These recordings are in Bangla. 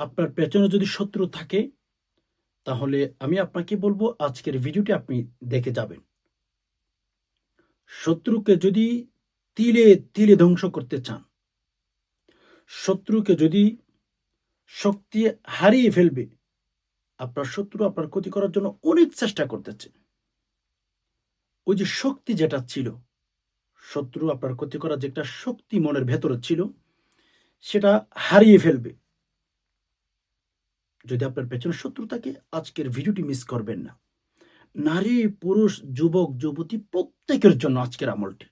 আপনার পেছনে যদি শত্রু থাকে, তাহলে আমি আপনাকে বলব আজকের ভিডিওটি আপনি দেখে যাবেন। শত্রুকে যদি তিলে তিলে ধ্বংস করতে চান, শত্রুকে যদি শক্তি হারিয়ে ফেলবে, আপনার শত্রু আপনার ক্ষতি করার জন্য অনেক চেষ্টা করতেছে। ওই যে শক্তি যেটা ছিল, শত্রু আপনার ক্ষতি করার যে একটা শক্তি মনের ভেতরে ছিল, সেটা হারিয়ে ফেলবে। যদি আপনার পেছনে শত্রু থাকে, আজকের ভিডিওটি মিস করবেন না। নারী, পুরুষ, যুবক, যুবতী প্রত্যেকের জন্য আজকের আমলটি।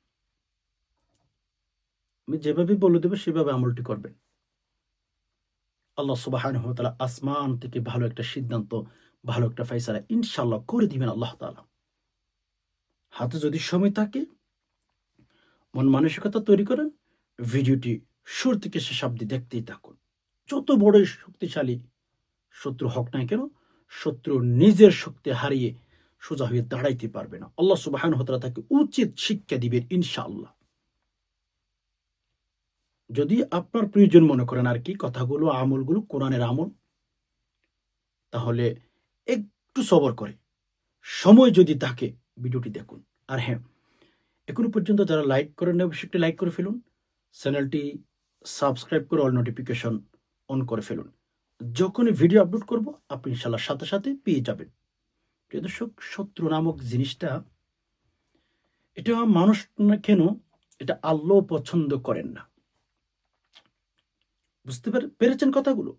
আমি যেভাবে বলে দেবো, সেভাবে আমলটি করবেন। আল্লাহ সুবাহান আসমান থেকে ভালো একটা সিদ্ধান্ত, ভালো একটা ফাইসালা ইনশাল্লাহ করে দিবেন আল্লাহ তালা হাতে যদি সময় থাকে, মন মানসিকতা তৈরি করেন, ভিডিওটি শুরু থেকে শেষ অব্দি দেখতেই থাকুন। যত বড়ই শক্তিশালী শত্রু হক নাই কেন? শত্রু নিজের শক্তি হারিয়ে সোজা হয়ে দাঁড়াইতে পারবে না। আল্লাহ সুবাহান হতরা তাকে উচিত শিক্ষা দিবেন ইনশাআল্লাহ। যদি আপনার প্রয়োজন মনে করেন আর কি কথাগুলো, আমলগুলো, কোরআনের আমল, তাহলে একটু সবর করে। সময় যদি থাকে ভিডিওটি দেখুন। আর হ্যাঁ এখনও পর্যন্ত যারা লাইক করেন অবশ্যই লাইক করে ফেলুন। চ্যানেলটি সাবস্ক্রাইব করে অল নোটিফিকেশন অন করে ফেলুন। যখনই ভিডিও আপলোড করব, আপনি ইনশাল্লাহ সাথে সাথে পেয়ে যাবেন। প্রিয় দর্শক, শত্রু নামক জিনিসটা, এটা মানুষ না কেন, এটা আল্লাহ পছন্দ করেন না। বুঝতে পারে, পেরেছেন কথাগুলো?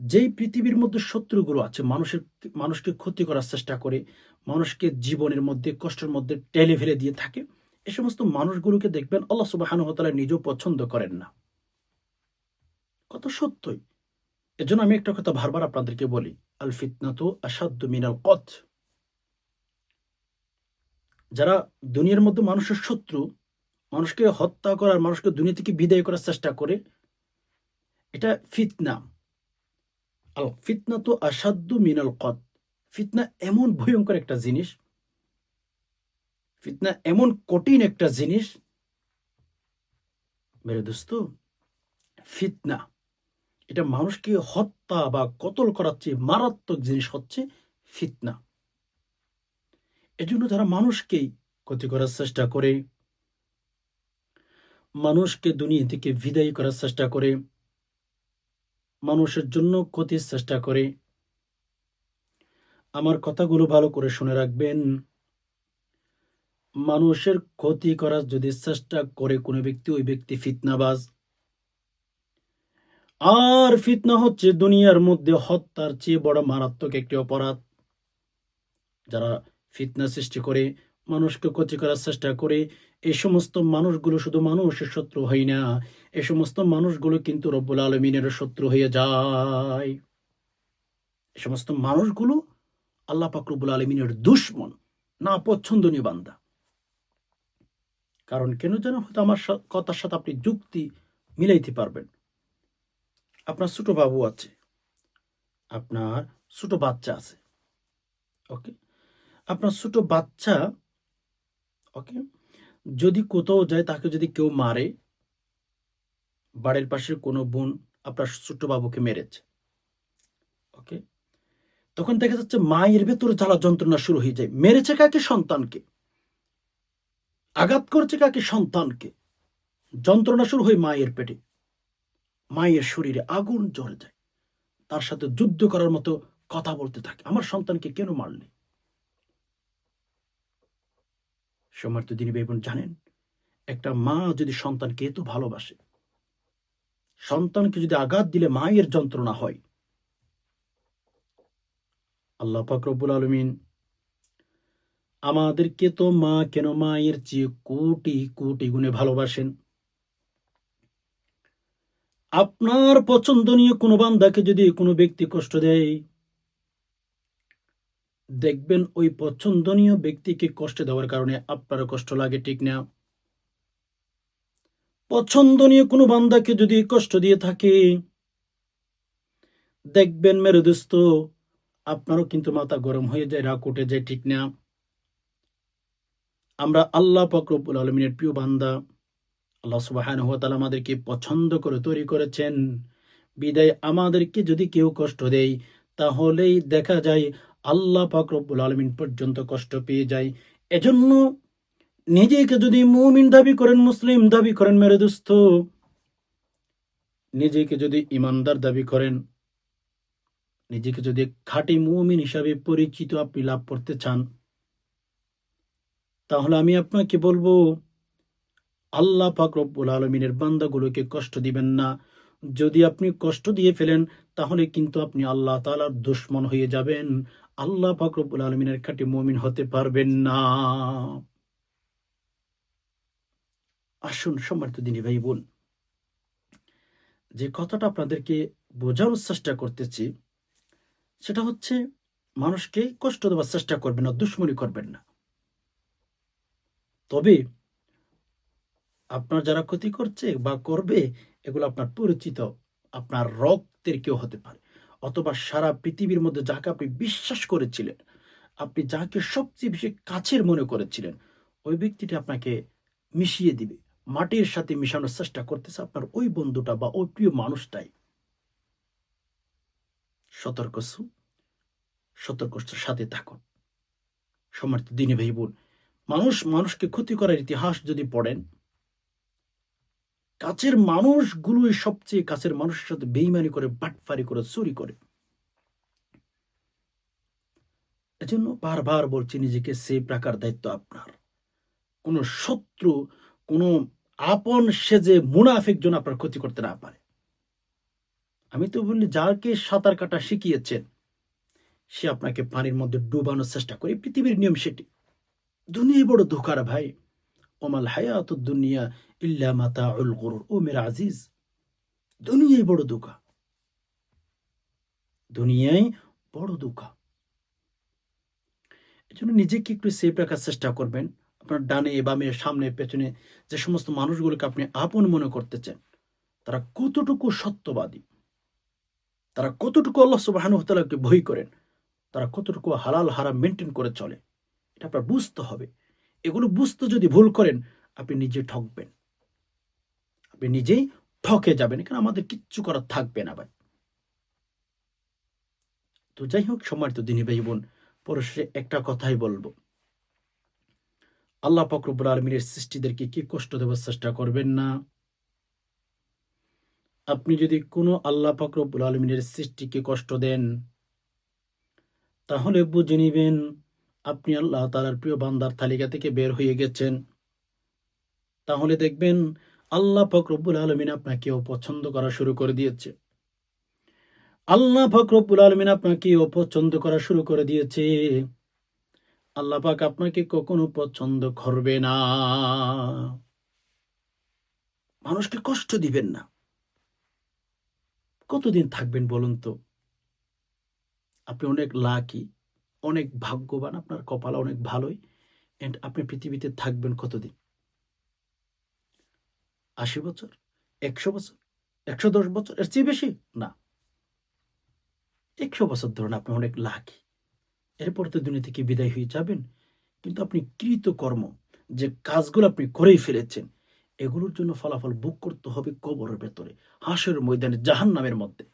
যেই পৃথিবীর মধ্যে শত্রুগুলো আছে, মানুষের, মানুষকে ক্ষতি করার চেষ্টা করে, মানুষকে জীবনের মধ্যে, কষ্টের মধ্যে টেলে ফেলে দিয়ে থাকে, এ সমস্ত মানুষগুলোকে দেখবেন আল্লাহ সুবাহানুহতালা নিজেও পছন্দ করেন না। কত সত্যই। এজন্য আমি একটা কথা বারবার আপনাদেরকে বলি আল ফিতনাতু আসাদ্দু মিনাল কথ যারা দুনিয়ার মধ্যে মানুষের শত্রু, মানুষকে হত্যা করার, মানুষকে দুনিয়া থেকে বিদায় করার চেষ্টা করে, এটা ফিতনা। আল ফিতনা তো আসাদ্দু মিনাল কত ফিতনা এমন ভয়ঙ্কর একটা জিনিস, ফিতনা এমন কঠিন একটা জিনিস। মেরে দোস্ত, ফিতনা। এটা মানুষকে হত্যা বা কতল করার চেয়ে মারাত্মক জিনিস হচ্ছে ফিতনা। এজন্য যারা মানুষকেই ক্ষতি করার চেষ্টা করে, মানুষকে দুনিয়া থেকে বিদায়ী করার চেষ্টা করে, মানুষের জন্য ক্ষতির চেষ্টা করে, আমার কথাগুলো ভালো করে শুনে রাখবেন। মানুষের ক্ষতি করার যদি চেষ্টা করে কোনো ব্যক্তি, ওই ব্যক্তি ফিতনাবাজ। আর ফিতনা হচ্ছে দুনিয়ার মধ্যে হত্যার চেয়ে বড় মারাত্মক একটি অপরাধ। যারা ফিতনা সৃষ্টি করে, মানুষকে ক্ষতি করার চেষ্টা করে, এই সমস্ত মানুষগুলো শুধু মানুষের শত্রু হয় না এ সমস্ত মানুষগুলো কিন্তু রব্বুল আলমিনের শত্রু হয়ে যায়। এ সমস্ত মানুষগুলো আল্লাহ পাকরবুল আলমিনের দুশ্মন না পছন্দনীয় বান্দা। কারণ কেন যেন হয়তো আমার কথার সাথে আপনি যুক্তি মিলাইতে পারবেন? আপনার ছোট বাবু আছে। আপনার ছোট বাচ্চা আছে। ওকে? আপনার ছোট বাচ্চা, ওকে? যদি কোথাও যায়, তাকে যদি কেউ মারে, বাড়ির পাশের কোনো বোন আপনার ছোট্ট বাবুকে মেরেছে, ওকে? তখন দেখা যাচ্ছে মায়ের ভেতরে জ্বালা যন্ত্রণা শুরু হয়ে যায়। মেরেছে কাকে? সন্তানকে। আঘাত করছে কাকে? সন্তানকে। যন্ত্রণা শুরু হয় মায়ের পেটে। মায়ের শরীরে আগুন জ্বলে যায়। তার সাথে যুদ্ধ করার মতো কথা বলতে থাকে। আমার সন্তানকে কেন মারলে? সমর্থ দিনী বেগুন জানেন, একটা মা যদি সন্তানকে এত ভালোবাসে, সন্তানকে যদি আঘাত দিলে মায়ের যন্ত্রণা হয়। আল্লাহ ফাকরবুল আলমিন আমাদেরকে তো মা কেন মায়ের চেয়ে কোটি কোটি গুণে ভালোবাসেন? আপনার পছন্দনীয় কোনো বান্দাকে যদি কোনো ব্যক্তি কষ্ট দেয়, দেখবেন ওই পছন্দনীয় ব্যক্তিকে কষ্ট দেওয়ার কারণে আপনারও কষ্ট লাগে, ঠিক না? পছন্দনীয় কোনো বান্দাকে যদি কষ্ট দিয়ে থাকে, দেখবেন মেরে দোস্ত আপনারও কিন্তু মাথা গরম হয়ে যায়, রাগ উঠে যায়, ঠিক না? আমরা আল্লাহ ফকরবুল আলমিনের প্রিয় বান্দা। আল্লাহ সুবাহান আমাদেরকে পছন্দ করে তৈরি করেছেন। বিদায় আমাদেরকে যদি কেউ কষ্ট দেয়, তাহলেই দেখা যায় আল্লাহ পাক রব্বুল আলমিন পর্যন্ত কষ্ট পেয়ে যায়। এজন্য নিজেকে যদি মুমিন দাবি করেন, মুসলিম দাবি করেন, মেরে দুস্থ নিজেকে যদি ইমানদার দাবি করেন, নিজেকে যদি খাঁটি মুমিন হিসাবে পরিচিত আপনি লাভ করতে চান, তাহলে আমি আপনাকে বলব আল্লাহ পাক রব্বুল আলমিনের বান্দাগুলোকে কষ্ট দিবেন না। যদি আপনি কষ্ট দিয়ে ফেলেন, তাহলে কিন্তু আপনি আল্লাহ তালার দুশ্মন হয়ে যাবেন। আল্লাহ পাক রব্বুল আলমিনের খাঁটি মুমিন হতে পারবেন না। আসুন সম্মানিত দিনী ভাই বোন, যে কথাটা আপনাদেরকে বোঝানোর চেষ্টা করতেছি, সেটা হচ্ছে, মানুষকে কষ্ট দেওয়ার চেষ্টা করবেন না, দুশ্মনী করবেন না। তবে আপনার যারা ক্ষতি করছে বা করবে, এগুলো আপনার পরিচিত, আপনার রক্তের কেউ হতে পারে। অথবা সারা পৃথিবীর মধ্যে যাকে আপনি বিশ্বাস করেছিলেন, আপনি যাকে সবচেয়ে বেশি কাছের মনে করেছিলেন, ওই ব্যক্তিটি আপনাকে মিশিয়ে দিবে। মাটির সাথে মিশানোর চেষ্টা করতেছে আপনার ওই বন্ধুটা বা ওই প্রিয় মানুষটাই। সতর্ক সু সতর্কর সাথে থাকুন। সম্মানিত দিনে ভাই বোন, মানুষ মানুষকে ক্ষতি করার ইতিহাস যদি পড়েন কাছের মানুষগুলোই সবচেয়ে কাছের মানুষের সাথে বেইমানি করে, বাটফারি করে, চুরি করে। এজন্য বারবার বলছি, নিজেকে সেভ রাখার দায়িত্ব আপনার। কোন শত্রু, কোন আপন সেজে মুনাফিক জন আপনার ক্ষতি করতে না পারে। আমি তো বললি যাকে সাঁতার কাটা শিখিয়েছেন, সে আপনাকে পানির মধ্যে ডুবানোর চেষ্টা করে, পৃথিবীর নিয়ম সেটি। দুনিয়ায় বড় ধোকার ভাই। দুনিয়া ইল্লা মাতা উল দুনিয়ায় বড় ধোকা দুনিয়ায় বড় ধোকা এজন্য নিজেকে একটু সেফ রাখার চেষ্টা করবেন। আপনার ডানে, বামে, সামনে, পেছনে যে সমস্ত মানুষগুলোকে আপনি আপন মনে করতেছেন, তারা কতটুকু সত্যবাদী? তারা কতটুকু আল্লাহ সুবাহানুহতালাকে ভয় করেন? তারা কতটুকু হালাল হারাম মেনটেন করে চলে? এটা আপনার বুঝতে হবে। এগুলো বুঝতে যদি ভুল করেন, আপনি নিজে ঠকবেন। আপনি নিজেই ঠকে যাবেন, এখানে আমাদের কিচ্ছু করার থাকবে না ভাই। তো যাই হোক, সম্মানিত দিনী ভাই বোন পরশে একটা কথাই বলব। আল্লাহ ফকরবুল আলমিনের সৃষ্টিদেরকে কি কষ্ট দেওয়ার চেষ্টা করবেন না? আপনি যদি কোনো আল্লাহ ফকরবুল আলমিনের সৃষ্টিকে কষ্ট দেন, তাহলে বুঝে নিবেন আপনি আল্লাহ তালার প্রিয় বান্দার তালিকা থেকে বের হয়ে গেছেন। তাহলে দেখবেন আল্লাহ ফকরবুল আলমিন আপনাকে অপছন্দ করা শুরু করে দিয়েছে। আল্লাহ ফকরবুল আলমিন আপনাকে অপছন্দ করা শুরু করে দিয়েছে। আল্লাহ পাক আপনাকে কখনো পছন্দ করবে না। মানুষকে কষ্ট দিবেন না। কতদিন থাকবেন বলুন তো? আপনি অনেক লাকি অনেক ভাগ্যবান, আপনার কপাল অনেক ভালোই এন্ড আপনি পৃথিবীতে থাকবেন কতদিন? আশি বছর? একশো বছর? একশো দশ বছর? এর চেয়ে বেশি? না। একশো বছর ধরুন আপনি অনেক লাকি এরপর তো দুনিয়া থেকে বিদায় হয়ে যাবেন, কিন্তু আপনি কৃত কর্ম যে কাজগুলো আপনি করেই ফেলেছেন, এগুলোর জন্য ফলাফল বুক করতে হবে কবরের ভেতরে হাঁসের ময়দানে জাহান নামের মধ্যে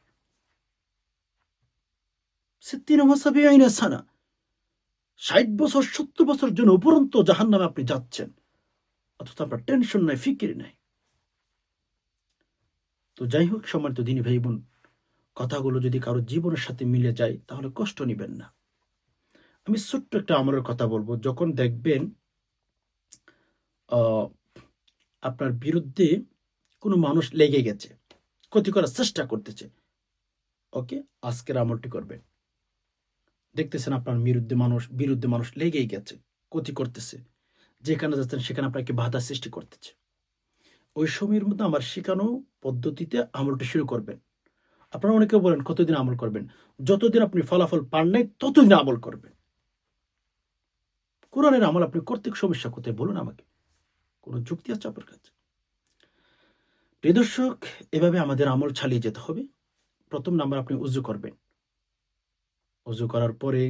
সানা ষাট বছর, সত্তর বছর জন্য উপরন্ত জাহান নামে আপনি যাচ্ছেন। অথচ আপনার টেনশন নাই, ফিকির নাই। তো যাই হোক, সম্মানিত দিনী ভাই বোন, কথাগুলো যদি কারও জীবনের সাথে মিলে যায়, তাহলে কষ্ট নিবেন না। আমি ছোট্ট একটা আমলের কথা বলব। যখন দেখবেন আপনার বিরুদ্ধে কোনো মানুষ লেগে গেছে, ক্ষতি করার চেষ্টা করতেছে, ওকে, আজকের আমলটি করবেন। দেখতেছেন আপনার বিরুদ্ধে মানুষ বিরুদ্ধে মানুষ লেগেই গেছে, ক্ষতি করতেছে। যেখানে যাচ্ছেন সেখানে আপনাকে বাধা সৃষ্টি করতেছে। ওই সময়ের মধ্যে আমার শেখানো পদ্ধতিতে আমলটি শুরু করবেন। আপনারা অনেকে বলেন, কতদিন আমল করবেন? যতদিন আপনি ফলাফল পান নাই, ততদিন আমল করবেন। কোরআনের আমল আপনি কর্তৃক সমস্যা কোথায় বলুন আমাকে? কোনো যুক্তি আছে আপনার কাছে? প্রিয়দর্শক এভাবে আমাদের আমল চালিয়ে যেতে হবে। প্রথম নাম্বার আপনি উজু করবেন। উজু করার পরে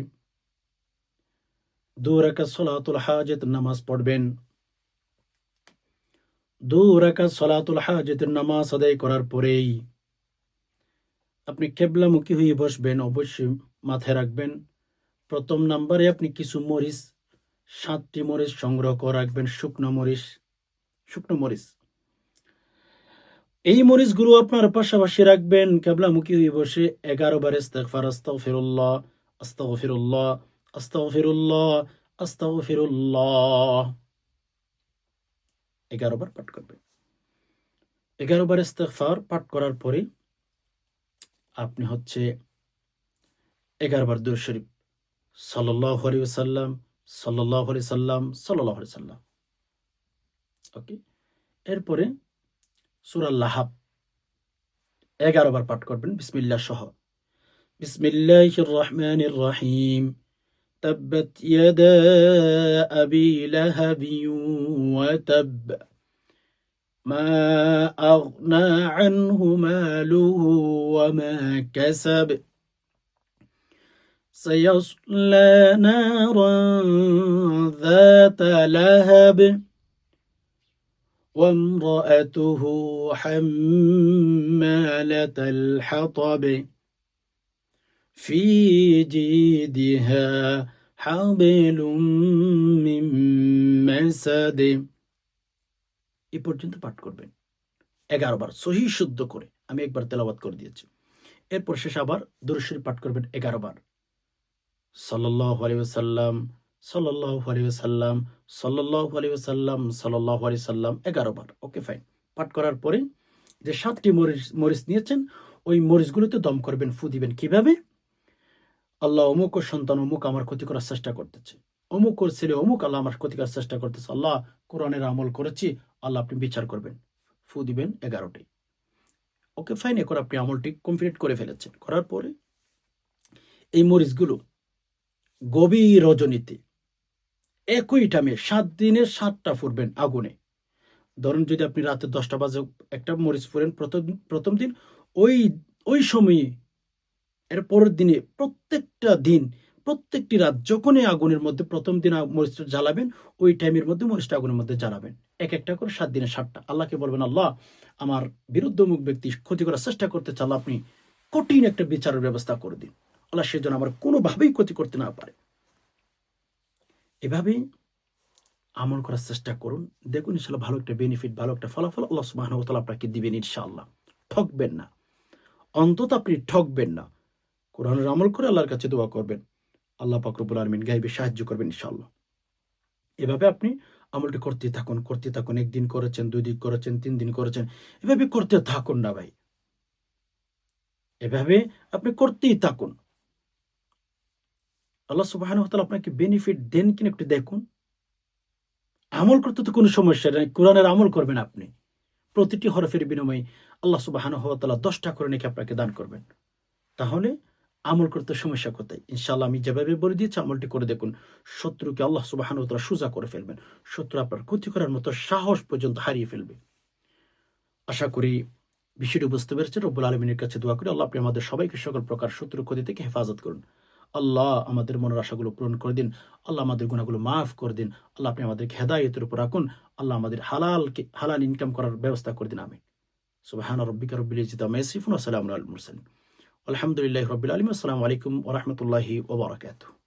দু রাকাত সলাতুল হাজত নামাজ পড়বেন। দু রাকাত সলাতুল হাজতের নামাজ আদায় করার পরেই আপনি কেবলামুখী হয়ে বসবেন, অবশ্যই মাথায় রাখবেন। প্রথম নাম্বারে আপনি কিছু মরিচ, সাতটি মরিচ সংগ্রহ করে রাখবেন, শুকনো মরিচ শুকনো মরিচ। এই মরিচগুলো আপনার পাশাপাশি রাখবেন কেবলামুখী হয়ে বসে এগারো বার ইস্তেগফার, আস্তাগফিরুল্লাহ আস্তাগফিরুল্লাহ আস্তাগফিরুল্লাহ আস্তাগফিরুল্লাহ। এগারো বার পাঠ করবেন। এগারো বার ইস্তেগফার পাঠ করার পরে আপনি হচ্ছে এগারো বার দুর শরীফ সাল্লাহ আলী সাল্লাম সাল্লাহ আলি সাল্লাম সাল্লাহ আলি সাল্লাম। ওকে? এরপরে সুরাল লাহাব এগারো বার পাঠ করবেন বিসমিল্লাহ সহ বিসমিল্লাহ রহমান রহিম تبت يدا أبي لهب وتب ما أغنى عنه ماله وما كسب سيصلى نارا ذات لهب وامرأته حمالة الحطب في جيدها حبل من مسد এই পর্যন্ত পাঠ করবেন এগারো বার সহি শুদ্ধ করে আমি একবার তেলাবাদ করে দিয়েছি এরপর শেষ আবার দুরুশরী পাঠ করবেন এগারো বার সাল্লাহ আলী সাল্লাম সাল্লাম সাল্লাম সাল্লাহ সাল্লাম এগারো বার। ওকে ফাইন পাঠ করার পরে যে সাতটি মরিচ মরিচ নিয়েছেন, ওই মরিচগুলোতে দম করবেন, ফু দিবেন। কীভাবে? আল্লাহ অমুক ও সন্তান, অমুক আমার ক্ষতি করার চেষ্টা করতেছে। অমুক ওর ছেলে, অমুক আল্লাহ আমার ক্ষতি করার চেষ্টা করতেছে। আল্লাহ কোরআনের আমল করেছি, আল্লাহ আপনি বিচার করবেন। ফু দিবেন এগারোটি। ওকে ফাইন এখন আপনি আমলটি কমপ্লিট করে ফেলেছেন। করার পরে এই মরিচগুলো গভীর রজনীতে একই টাইমে সাত দিনের সাতটা ফুরবেন আগুনে। ধরুন যদি আপনি রাতে দশটা বাজে একটা মরিচ ফুরেন প্রথম প্রথম দিন, ওই ওই সময়ে এর পরের দিনে প্রত্যেকটা দিন, প্রত্যেকটি রাত যখনই আগুনের মধ্যে প্রথম দিন মরিচটা জ্বালাবেন, ওই টাইমের মধ্যে মরিচটা আগুনের মধ্যে জ্বালাবেন। এক একটা করে সাত দিনে সাতটা। আল্লাহকে বলবেন, আল্লাহ, আমার বিরুদ্ধমুখ ব্যক্তি ক্ষতি করার চেষ্টা করতে চাল আপনি কঠিন একটা বিচারের ব্যবস্থা করে দিন। আল্লাহ সেজন্য আমার কোনোভাবেই ক্ষতি করতে না পারে। এভাবেই আমল করার চেষ্টা করুন। দেখুন, ইনশাল্লাহ ভালো একটা বেনিফিট ভালো একটা ফলাফল আল্লাহ সুবাহ আপনাকে দিবেন ইনশাআল্লাহ। ঠকবেন না। অন্তত আপনি ঠকবেন না। কোরআনের আমল করে আল্লাহর কাছে দোয়া করবেন। আল্লাহ পাকরবুল আলমিন গাইবে, সাহায্য করবেন ইনশাআল্লাহ। এভাবে আপনি আমলটি করতে থাকুন করতে থাকুন। একদিন করেছেন, দুই দিন করেছেন, তিন দিন করেছেন। এভাবে করতে থাকুন না ভাই। এভাবে আপনি করতেই থাকুন। আল্লাহ সুবাহ আপনাকে বেনিফিট দেন কিনা একটু দেখুন। আমল করতে তো কোনো সমস্যা নেই, কোরআনের আমল করবেন আপনি। প্রতিটি হরফের বিনিময়ে আল্লাহ সুবাহ দশটা করে নাকি আপনাকে দান করবেন। তাহলে আমল করতে সমস্যা কোথায়? ইনশাল্লাহ আমি যেভাবে বলে দিয়েছি, আমলটি করে দেখুন। শত্রুকে আল্লাহ সুবাহ সোজা করে ফেলবেন। শত্রু আপনার ক্ষতি করার মতো সাহস পর্যন্ত হারিয়ে ফেলবে। আশা করি বিষয়টি বুঝতে পেরেছেন। রব্বুল আলমিনের কাছে দোয়া করি, আল্লাহ আপনি আমাদের সবাইকে সকল প্রকার শত্রু ক্ষতি থেকে হেফাজত করুন। আল্লাহ আমাদের মনের আশাগুলো পূরণ করে দিন। আল্লাহ আমাদের গুণাগুলো মাফ করে দিন। আল্লাহ আপনি আমাদেরকে হেদায়তের উপর রাখুন। আল্লাহ আমাদের হালালকে, হালাল ইনকাম করার ব্যবস্থা করে দিন। আমি সুবাহান রব্বিকা রব্বিল ইজ্জিত মাইসিফুন আসসালামু আলাইকুম আলহামদুলিল্লাহ রবিল আলম আসসালামু আলাইকুম ওরহমতুল্লাহি ওবরাকাতুহ